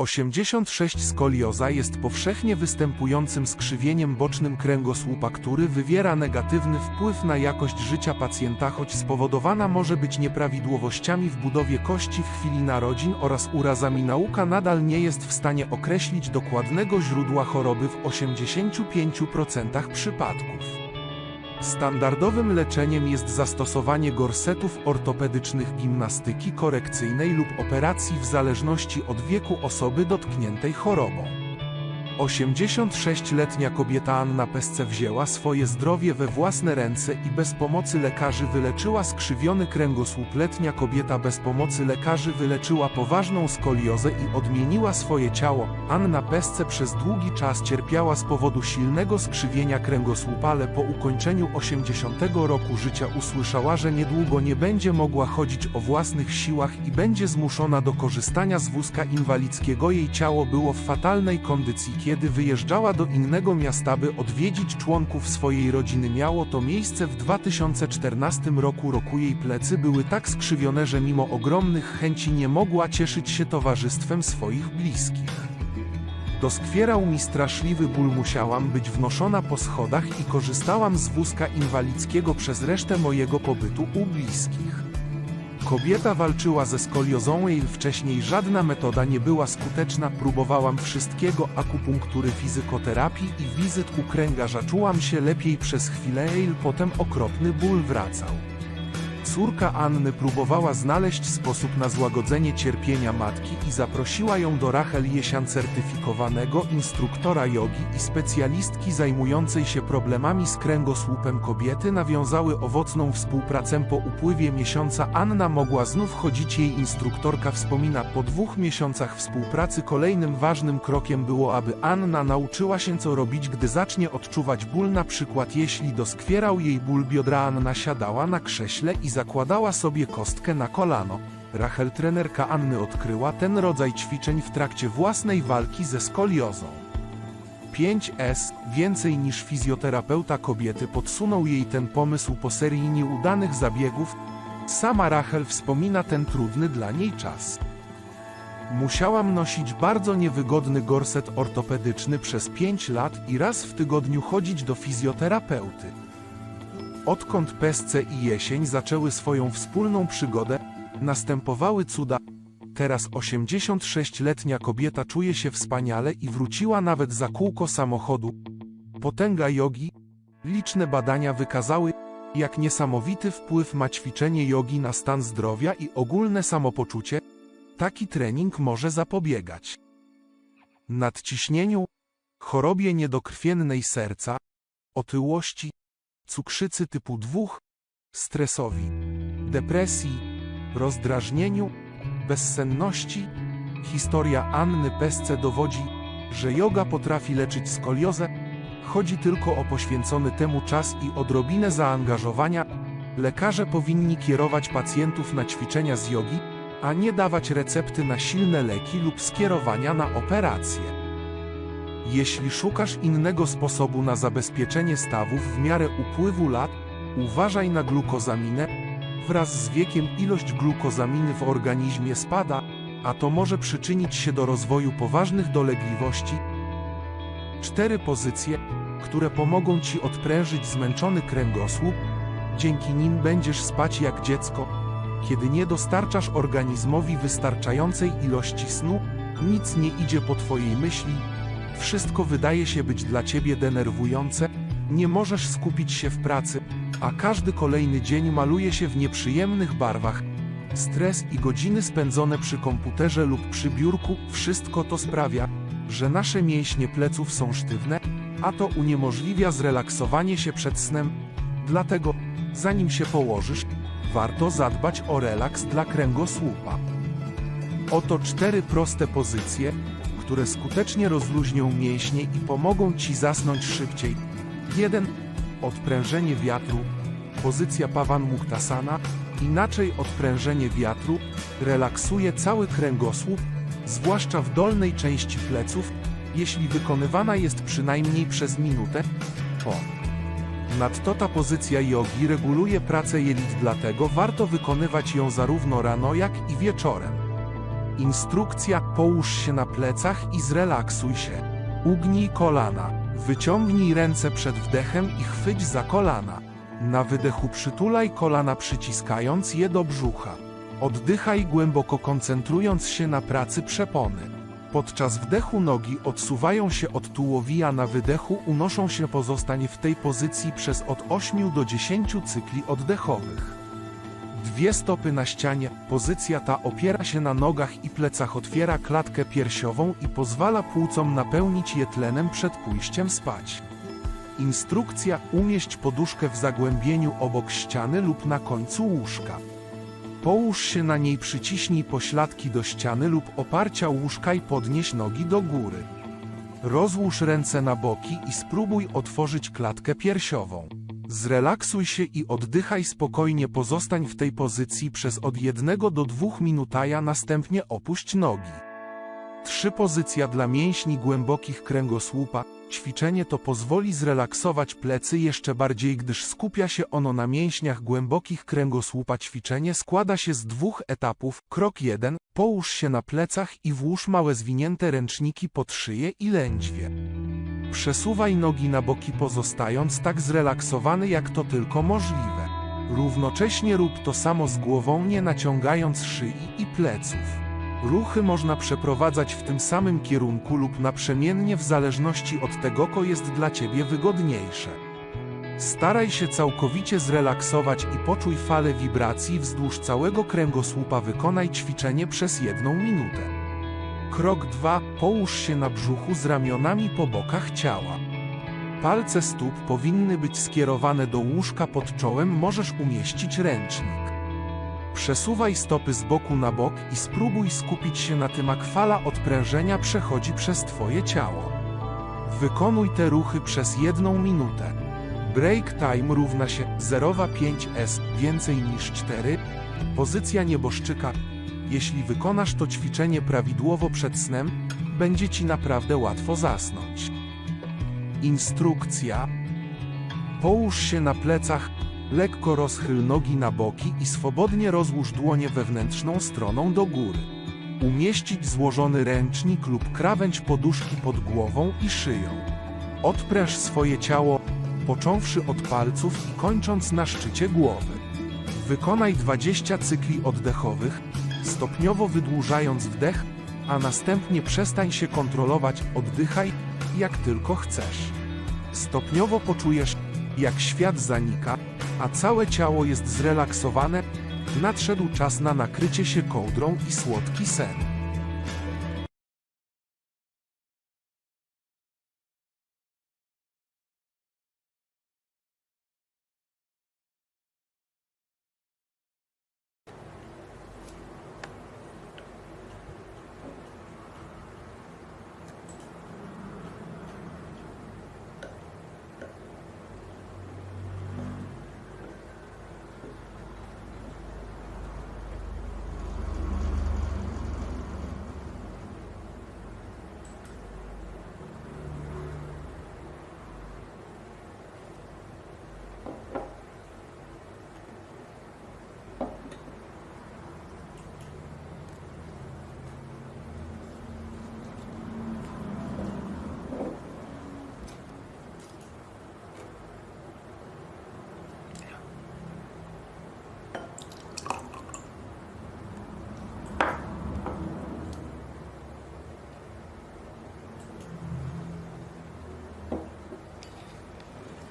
86 skolioza jest powszechnie występującym skrzywieniem bocznym kręgosłupa, który wywiera negatywny wpływ na jakość życia pacjenta, choć spowodowana może być nieprawidłowościami w budowie kości w chwili narodzin oraz urazami. Nauka nadal nie jest w stanie określić dokładnego źródła choroby w 85% przypadków. Standardowym leczeniem jest zastosowanie gorsetów ortopedycznych gimnastyki korekcyjnej lub operacji w zależności od wieku osoby dotkniętej chorobą. 86-letnia kobieta Anna Pesce wzięła swoje zdrowie we własne ręce i bez pomocy lekarzy wyleczyła skrzywiony kręgosłup. Letnia kobieta bez pomocy lekarzy wyleczyła poważną skoliozę i odmieniła swoje ciało. Anna Pesce przez długi czas cierpiała z powodu silnego skrzywienia kręgosłupa, ale po ukończeniu 80 roku życia usłyszała, że niedługo nie będzie mogła chodzić o własnych siłach i będzie zmuszona do korzystania z wózka inwalidzkiego. Jej ciało było w fatalnej kondycji, kiedy wyjeżdżała do innego miasta, by odwiedzić członków swojej rodziny. Miało to miejsce w 2014 roku. Roku jej plecy były tak skrzywione, że mimo ogromnych chęci nie mogła cieszyć się towarzystwem swoich bliskich. Doskwierał mi straszliwy ból, musiałam być wnoszona po schodach i korzystałam z wózka inwalidzkiego przez resztę mojego pobytu u bliskich. Kobieta walczyła ze skoliozą, jej wcześniej żadna metoda nie była skuteczna. Próbowałam wszystkiego, akupunktury, fizykoterapii i wizyt u kręgarza. Czułam się lepiej przez chwilę, jej potem okropny ból wracał. Córka Anny próbowała znaleźć sposób na złagodzenie cierpienia matki i zaprosiła ją do Rachel Jesian certyfikowanego instruktora jogi i specjalistki zajmującej się problemami z kręgosłupem kobiety nawiązały owocną współpracę. Po upływie miesiąca Anna mogła znów chodzić jej instruktorka wspomina. Po dwóch miesiącach współpracy kolejnym ważnym krokiem było aby Anna nauczyła się co robić gdy zacznie odczuwać ból. Na przykład jeśli doskwierał jej ból biodra Anna siadała na krześle i zakładała sobie kostkę na kolano. Rachel trenerka Anny odkryła ten rodzaj ćwiczeń w trakcie własnej walki ze skoliozą. 5S więcej niż fizjoterapeuta kobiety podsunął jej ten pomysł po serii nieudanych zabiegów. Sama Rachel wspomina ten trudny dla niej czas. Musiałam nosić bardzo niewygodny gorset ortopedyczny przez 5 lat i raz w tygodniu chodzić do fizjoterapeuty. Odkąd Pesce i Jesień zaczęły swoją wspólną przygodę, następowały cuda. Teraz 86-letnia kobieta czuje się wspaniale i wróciła nawet za kółko samochodu. Potęga jogi. Liczne badania wykazały, jak niesamowity wpływ ma ćwiczenie jogi na stan zdrowia i ogólne samopoczucie. Taki trening może zapobiegać nadciśnieniu, chorobie niedokrwiennej serca, otyłości, cukrzycy typu 2, stresowi, depresji, rozdrażnieniu, bezsenności. Historia Anny Pesce dowodzi, że yoga potrafi leczyć skoliozę. Chodzi tylko o poświęcony temu czas i odrobinę zaangażowania. Lekarze powinni kierować pacjentów na ćwiczenia z jogi, a nie dawać recepty na silne leki lub skierowania na operacje. Jeśli szukasz innego sposobu na zabezpieczenie stawów w miarę upływu lat, uważaj na glukozaminę. Wraz z wiekiem ilość glukozaminy w organizmie spada, a to może przyczynić się do rozwoju poważnych dolegliwości. Cztery pozycje, które pomogą Ci odprężyć zmęczony kręgosłup, dzięki nim będziesz spać jak dziecko. Kiedy nie dostarczasz organizmowi wystarczającej ilości snu, nic nie idzie po Twojej myśli, wszystko wydaje się być dla ciebie denerwujące, nie możesz skupić się w pracy, a każdy kolejny dzień maluje się w nieprzyjemnych barwach. Stres i godziny spędzone przy komputerze lub przy biurku, wszystko to sprawia, że nasze mięśnie pleców są sztywne, a to uniemożliwia zrelaksowanie się przed snem. Dlatego, zanim się położysz, warto zadbać o relaks dla kręgosłupa. Oto cztery proste pozycje, które skutecznie rozluźnią mięśnie i pomogą Ci zasnąć szybciej. 1. Odprężenie wiatru. Pozycja Pawan Muktasana, inaczej odprężenie wiatru, relaksuje cały kręgosłup, zwłaszcza w dolnej części pleców, jeśli wykonywana jest przynajmniej przez minutę. Po. Nadto ta pozycja jogi reguluje pracę jelit, dlatego warto wykonywać ją zarówno rano, jak i wieczorem. Instrukcja: połóż się na plecach i zrelaksuj się. Ugnij kolana. Wyciągnij ręce przed wdechem i chwyć za kolana. Na wydechu przytulaj kolana przyciskając je do brzucha. Oddychaj głęboko koncentrując się na pracy przepony. Podczas wdechu nogi odsuwają się od tułowia, na wydechu unoszą się pozostań w tej pozycji przez od 8 do 10 cykli oddechowych. Dwie stopy na ścianie, pozycja ta opiera się na nogach i plecach, otwiera klatkę piersiową i pozwala płucom napełnić je tlenem przed pójściem spać. Instrukcja: umieść poduszkę w zagłębieniu obok ściany lub na końcu łóżka. Połóż się na niej, przyciśnij pośladki do ściany lub oparcia łóżka i podnieś nogi do góry. Rozłóż ręce na boki i spróbuj otworzyć klatkę piersiową. Zrelaksuj się i oddychaj spokojnie, pozostań w tej pozycji przez od 1 do 2 minut, a następnie opuść nogi. 3. Pozycja dla mięśni głębokich kręgosłupa. Ćwiczenie to pozwoli zrelaksować plecy jeszcze bardziej, gdyż skupia się ono na mięśniach głębokich kręgosłupa. Ćwiczenie składa się z dwóch etapów. Krok 1. Połóż się na plecach i włóż małe zwinięte ręczniki pod szyję i lędźwie. Przesuwaj nogi na boki pozostając tak zrelaksowany jak to tylko możliwe. Równocześnie rób to samo z głową nie naciągając szyi i pleców. Ruchy można przeprowadzać w tym samym kierunku lub naprzemiennie w zależności od tego, co jest dla Ciebie wygodniejsze. Staraj się całkowicie zrelaksować i poczuj falę wibracji wzdłuż całego kręgosłupa. Wykonaj ćwiczenie przez jedną minutę. Krok 2. Połóż się na brzuchu z ramionami po bokach ciała. Palce stóp powinny być skierowane do łóżka pod czołem, możesz umieścić ręcznik. Przesuwaj stopy z boku na bok i spróbuj skupić się na tym, jak fala odprężenia przechodzi przez Twoje ciało. Wykonuj te ruchy przez jedną minutę. Break time równa się 0,5s więcej niż 4. Pozycja nieboszczyka. Jeśli wykonasz to ćwiczenie prawidłowo przed snem, będzie Ci naprawdę łatwo zasnąć. Instrukcja. Połóż się na plecach, lekko rozchyl nogi na boki i swobodnie rozłóż dłonie wewnętrzną stroną do góry. Umieścić złożony ręcznik lub krawędź poduszki pod głową i szyją. Odpręż swoje ciało, począwszy od palców i kończąc na szczycie głowy. Wykonaj 20 cykli oddechowych, stopniowo wydłużając wdech, a następnie przestań się kontrolować, oddychaj jak tylko chcesz. Stopniowo poczujesz, jak świat zanika, a całe ciało jest zrelaksowane. Nadszedł czas na nakrycie się kołdrą i słodki sen.